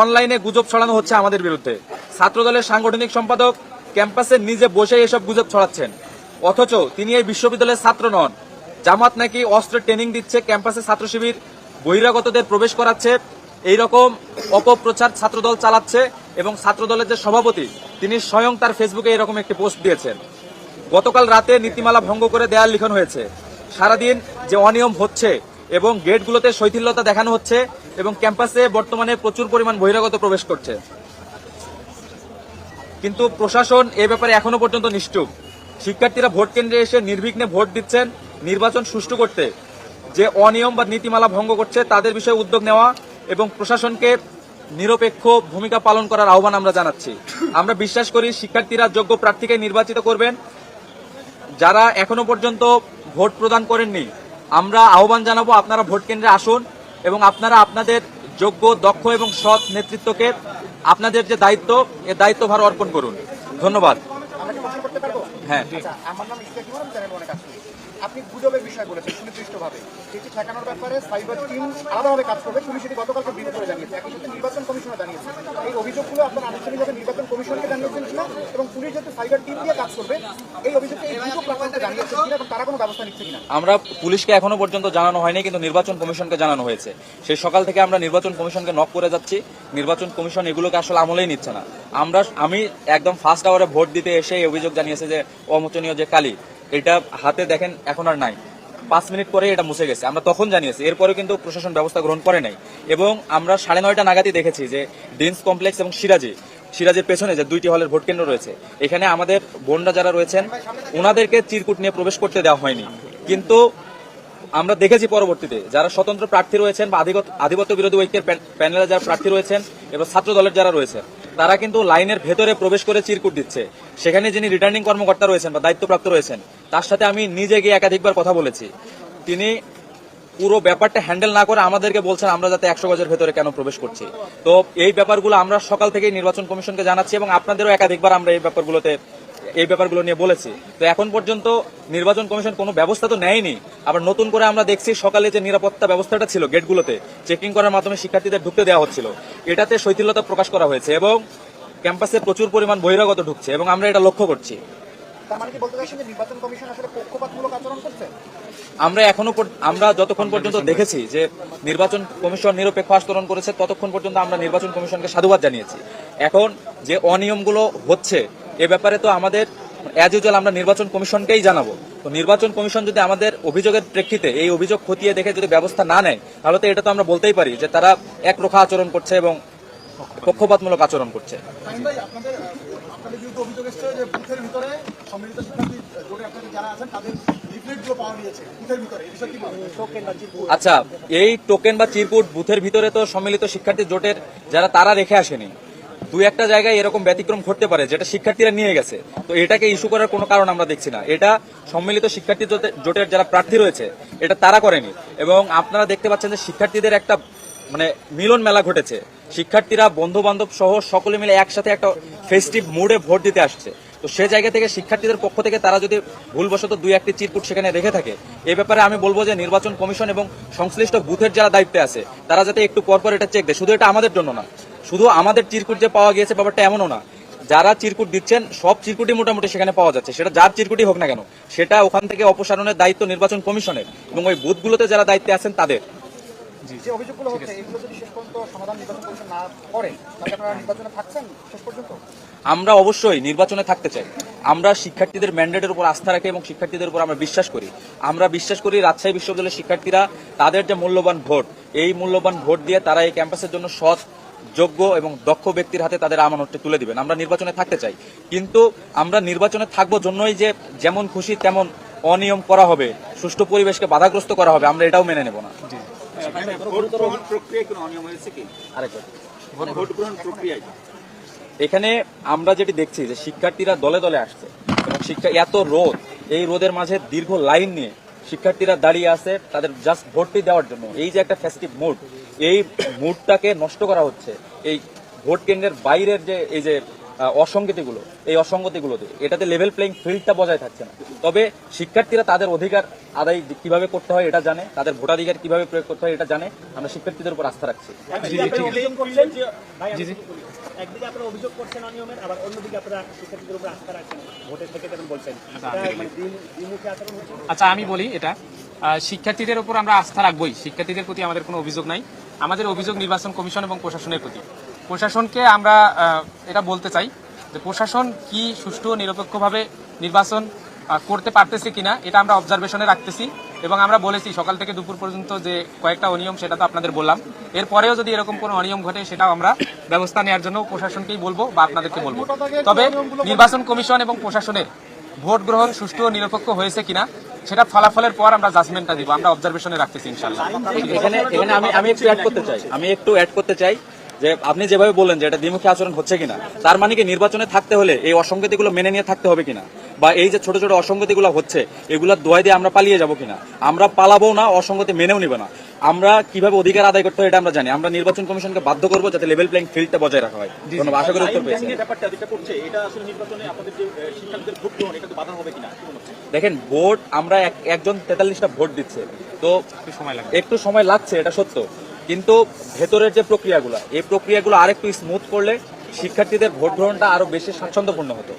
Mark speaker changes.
Speaker 1: অনলাইনে গুজব ছড়ানো হচ্ছে আমাদের বিরুদ্ধে। ছাত্রদলের সাংগঠনিক সম্পাদক ক্যাম্পাসে নিজে বসে এসব গুজব ছড়াচ্ছেন। অথচ তিনি এই বিশ্ববিদ্যালয়ের ছাত্র নন। জামাত নাকি অস্ত্রের ট্রেনিং দিচ্ছে ক্যাম্পাসে ছাত্র শিবির বহিরাগতদের প্রবেশ করাচ্ছে। এইরকম অপপ্রচার ছাত্রদল চালাচ্ছে এবং ছাত্রদলের যে সভাপতি, তিনি স্বয়ং তার ফেসবুকে এরকম একটি পোস্ট দিয়েছেন। গতকাল রাতে নীতিমালা ভঙ্গ করে দেয়াল লিখন হয়েছে। সারাদিন যে অনিয়ম হচ্ছে এবং গেটগুলোতে শৈথিল্যতা দেখানো হচ্ছে এবং ক্যাম্পাসে বর্তমানে প্রচুর পরিমাণ বহিরাগত প্রবেশ করছে। কিন্তু প্রশাসন এ ব্যাপারে এখনও পর্যন্ত নিশ্চুপ শিক্ষার্থীরা ভোট কেন্দ্রে এসে নির্বিঘ্নে ভোট দিচ্ছেন নির্বাচন সুষ্ঠু করতে। যে অনিয়ম বা নীতিমালা ভঙ্গ করছে তাদের বিষয়ে উদ্যোগ নেওয়া এবং প্রশাসনকে নিরপেক্ষ ভূমিকা পালন করার আহ্বান আমরা জানাচ্ছি। আমরা বিশ্বাস করি শিক্ষার্থীরা যোগ্য প্রার্থীকে নির্বাচিত করবেন। যারা এখনও পর্যন্ত ভোট প্রদান করেননি আমরা আহ্বান জানাব আপনারা ভোট কেন্দ্রে আসুন এবং আপনারা আপনাদের যোগ্য, দক্ষ এবং সৎ নেতৃত্বকে আপনাদের যে দায়িত্ব, এ দায়িত্বভার অর্পণ করুন। ধন্যবাদ। হ্যাঁ।
Speaker 2: আচ্ছা আপনি গুজবের বিষয় বলেছেন সুনির্দিষ্টভাবে সেটি ঠেকানোর ব্যাপারে সাইবার টিম আলাদাভাবে কাজ করবে। পুলিশ সেটি গতকালকে বিরোধ করে জানিয়েছে। একই সাথে নির্বাচন কমিশনে জানিয়েছে। এই অভিযোগগুলো আপনার আনুষ্ঠানিকভাবে নির্বাচন কমিশনকে জানিয়েছেন কিনা এবং পুলিশ যেহেতু সাইবার টিম দিয়ে কাজ করবে, এই অভিযোগকে এই দুটো প্রাপ্তানকে জানিয়েছেন কিনা এবং তারা কোনো ব্যবস্থা নিচ্ছে কিনা?
Speaker 1: আমরা পুলিশকে এখনও পর্যন্ত জানানো হয়নি, কিন্তু নির্বাচন কমিশনকে জানানো হয়েছে। সেই সকাল থেকে আমরা নির্বাচন কমিশনকে নক করে যাচ্ছি। নির্বাচন কমিশন এগুলোকে আসলে আমলেই নিচ্ছে না। আমরা, আমি একদম ফার্স্ট আওয়ারে ভোট দিতে এসে অভিযোগ জানিয়েছে যে অমোচনীয় যে কালি এটা হাতে দেখেন এখন আর নাই। পাঁচ মিনিট পরে এটা মুছে গেছে। আমরা তখন জানিয়েছি এরপরে কিন্তু প্রশাসন ব্যবস্থা গ্রহণ করে নাই। এবং আমরা সাড়ে নয়টা নাগাদই দেখেছি যে ডিন্স কমপ্লেক্স এবং সিরাজি, সিরাজের পেছনে যে দুইটি হলের ভোট কেন্দ্র রয়েছে, এখানে আমাদের বোনরা যারা রয়েছেন ওনাদেরকে চিরকুট নিয়ে প্রবেশ করতে দেওয়া হয়নি। কিন্তু আমরা দেখেছি পরবর্তীতে, যারা স্বতন্ত্র প্রার্থী রয়েছেন বা আধিপত্য বিরোধী ঐক্যের প্যান- প্যানেলে যারা প্রার্থী রয়েছেন এবং ছাত্র দলের যারা রয়েছেন তারা কিন্তু লাইনের ভেতরে প্রবেশ করে চিরকুট দিচ্ছে। সেখানে যিনি রিটার্নিং কর্মকর্তা রয়েছেন বা দায়িত্বপ্রাপ্ত রয়েছেন তার সাথে আমি নিজে গিয়ে একাধিকবার কথা বলেছি। তিনি পুরো ব্যাপারটা হ্যান্ডেল না করে আমাদেরকে বলছেন, আমরা যাতে একশো গজের ভেতরে কেন প্রবেশ করছি? তো এই ব্যাপারগুলো আমরা সকাল থেকেই নির্বাচন কমিশনকে জানাচ্ছি এবং আপনাদেরও একাধিকবার আমরা এই ব্যাপারগুলোতে, এই ব্যাপারগুলো নিয়ে বলেছি। তো এখন পর্যন্ত নির্বাচন কমিশন কোনো ব্যবস্থা তো নেয়নি। আবার নতুন করে আমরা দেখছি সকালে যে নিরাপত্তা ব্যবস্থাটা ছিল গেটগুলোতে, চেকিং করার মাধ্যমে শিক্ষার্থীদের ঢুকতে দেওয়া হচ্ছিল। এটাতে শৈথিল্যতা প্রকাশ করা হয়েছে এবং ক্যাম্পাসে প্রচুর পরিমাণ বহিরাগত ঢুকছে এবং আমরা এটা লক্ষ্য করছি। আমরা এখনও আমরা যতক্ষণ পর্যন্ত দেখেছি যে নির্বাচন কমিশন নিরপেক্ষ আচরণ করেছে ততক্ষণ পর্যন্ত আমরা নির্বাচন কমিশনকে সাধুবাদ জানিয়েছি। এখন যে অনিয়মগুলো হচ্ছে এ ব্যাপারে তো আমাদের অ্যাজ ইউজুয়াল আমরা নির্বাচন কমিশনকেই জানাব। তো নির্বাচন কমিশন যদি আমাদের অভিযোগের প্রেক্ষিতে এই অভিযোগ খতিয়ে দেখে যদি ব্যবস্থা না নেয় তাহলে তো এটা তো আমরা বলতেই পারি যে তারা একরোখা আচরণ করছে এবং পক্ষপাতমূলক আচরণ করছে।
Speaker 3: আপনাদের আপনাদের বিরুদ্ধে অভিযোগ এসছে যে বুথের ভিতরে
Speaker 1: আচ্ছা এই টোকেন বা চিরকুট বুথের ভিতরে তো সম্মিলিত শিক্ষার্থী জোটের যারা, তারা রেখে আসেনি। দুই একটা জায়গায় এরকম ব্যতিক্রম ঘটতে পারে, যেটা শিক্ষার্থীরা নিয়ে গেছে। তো এটাকে ইস্যু করার কোনো কারণ আমরা দেখছি না। এটা সম্মিলিত শিক্ষার্থী জোটের যারা প্রার্থী রয়েছে, এটা তারা করেনি। এবং আপনারা দেখতে পাচ্ছেন যে শিক্ষার্থীদের একটা মানে মিলন মেলা ঘটেছে। শিক্ষার্থীরা বন্ধু বান্ধব সহ সকলে মিলে একসাথে একটা ফেস্টিভ মুডে ভোট দিতে আসছে। তো সে জায়গা থেকে শিক্ষার্থীদের পক্ষ থেকে তারা যদি ভুলবশত দুই একটি চিরকুট সেখানে রেখে থাকে, এ ব্যাপারে আমি বলব যে নির্বাচন কমিশন এবং সংশ্লিষ্ট বুথের যারা দায়িত্বে আছে, তারা যাতে একটু পরপর এটা চেক দেয়। শুধু এটা আমাদের জন্য না, শুধু আমাদের চিরকুট যে পাওয়া গিয়েছে ব্যাপারটা এমনও না। যারা চিরকুট দিচ্ছেন, সব চিরকুটই মোটামুটি সেখানে পাওয়া যাচ্ছে। সেটা যার চিরকুটই হোক না কেন, সেটা ওখান থেকে অপসারণের দায়িত্ব নির্বাচন কমিশনের এবং ওই বুথগুলোতে যারা দায়িত্বে আছেন তাদের।
Speaker 2: যে অভিযোগগুলো হচ্ছে এগুলো যদি শেষ পর্যন্ত সমাধান নির্বাচন কমিশন না করে তাহলে আপনারা নির্বাচনে থাকছেন শেষ পর্যন্ত?
Speaker 1: আমরা অবশ্যই নির্বাচনে থাকতে চাই। আমরা শিক্ষার্থীদের ম্যান্ডেটের উপর আস্থা রাখি এবং শিক্ষার্থীদের উপর আমরা বিশ্বাস করি। আমরা বিশ্বাস করি রাজশাহী বিশ্ববিদ্যালয়ের শিক্ষার্থীরা তাদের যে মূল্যবান ভোট এই মূল্যবান ভোট দিয়ে তারা এই ক্যাম্পাসের জন্য সৎ যোগ্য এবং দক্ষ ব্যক্তির হাতে তাদের আমানতটি তুলে দিবেন। আমরা নির্বাচনে থাকতে চাই। কিন্তু আমরা নির্বাচনে থাকব জন্যই যে যেমন খুশি তেমন অনিয়ম করা হবে সুষ্ঠু পরিবেশকে বাধাগ্রস্ত করা হবে আমরা এটাও মেনে নেব না।
Speaker 4: ভোট গ্রহণ প্রক্রিয়ায়
Speaker 1: এখানে আমরা যেটি দেখছি যে শিক্ষার্থীরা দলে দলে আসছে এবং শিক্ষা এত রোদ এই রোদের মাঝে দীর্ঘ লাইন নিয়ে শিক্ষার্থীরা দাঁড়িয়ে আছে তাদের জাস্ট ভোটটি দেওয়ার জন্য। এই যে একটা ফেস্টিভ মুড এই মুডটাকে নষ্ট করা হচ্ছে। এই ভোট কেন্দ্রের বাইরের যে এই যে অসঙ্গতিগুলো এই অসঙ্গতিগুলোতে এটাতে লেভেল প্লেইং ফিল্ডটা বজায় থাকছে না। তবে শিক্ষার্থীরা তাদের অধিকার আদায় কীভাবে করতে হয় এটা জানে তাদের ভোটাধিকার কীভাবে প্রয়োগ করতে হয় এটা জানে আমরা শিক্ষার্থীদের উপর আস্থা রাখছি।
Speaker 5: একদিকে আপনারা অভিযোগ করছেন অনিয়মের আবার অন্যদিকে আপনারা শিক্ষার্থীদের উপর আস্থা রাখছেন ভোটের থেকে যেমন বলছেন। এটা মানে দ্বি- দ্বিমুখী আচরণ হচ্ছে?
Speaker 6: আচ্ছা আমি বলি এটা। শিক্ষার্থীদের উপর আমরা আস্থা রাখবই। শিক্ষার্থীদের প্রতি আমাদের কোনো অভিযোগ নাই। আমাদের অভিযোগ নির্বাচন কমিশন এবং প্রশাসনের প্রতি। প্রশাসনকে আমরা এটা বলতে চাই যে প্রশাসন কি সুষ্ঠু, নিরপেক্ষভাবে নির্বাচন করতে পারতেছে কিনা, এটা আমরা অবজারভেশনে রাখতেছি। এবং আমরা বলেছি, সকাল থেকে দুপুর পর্যন্ত যে কয়েকটা অনিয়ম, সেটা তো আপনাদের বললাম। এরপরেও যদি এরকম কোনো অনিয়ম ঘটে, সেটাও আমরা ব্যবস্থা নেওয়ার জন্য প্রশাসনকেই বলব বা আপনাদেরকে বলব। তবে নির্বাচন কমিশন এবং প্রশাসনের ভোট গ্রহণ সুষ্ঠু ও নিরপেক্ষ হয়েছে কিনা, সেটা ফলাফলের পর আমরা জাজমেন্টটা দিব। আমরা অবজারভেশনে রাখতেছি ইনশাল্লাহ
Speaker 1: এখানে আমি একটু অ্যাড করতে চাই। আমি একটু অ্যাড করতে চাই। যে আপনি যেভাবে বললেন যে এটা দ্বিমুখী আচরণ হচ্ছে কিনা তার মানে কি নির্বাচনে থাকতে হলে এই অসঙ্গতিগুলো মেনে নিয়ে থাকতে হবে কিনা? বা এই যে ছোট ছোট অসঙ্গতিগুলো হচ্ছে এগুলোর দোয়াই দিয়ে আমরা পালিয়ে যাব কিনা? আমরা পালাবো না অসঙ্গতি মেনেও নিব না। আমরা কীভাবে অধিকার আদায় করতে হয় এটা আমরা জানি। আমরা নির্বাচন কমিশনকে বাধ্য করব যাতে লেভেল প্লেইং ফিল্ডটা বজায় রাখা হয়। ধন্যবাদ। আশা করি উত্তর
Speaker 4: হবে হচ্ছে?
Speaker 1: দেখেন ভোট আমরা এক- একজন তেতাল্লিশটা ভোট দিচ্ছে। তো
Speaker 6: সময়
Speaker 1: একটু সময় লাগছে এটা সত্য। কিন্তু ভেতরের যে প্রক্রিয়াগুলো, এই প্রক্রিয়াগুলো আরেকটু স্মুথ করলে শিক্ষার্থীদের ভোট গ্রহণটা আরও বেশি স্বাচ্ছন্দ্যপূর্ণ হতো।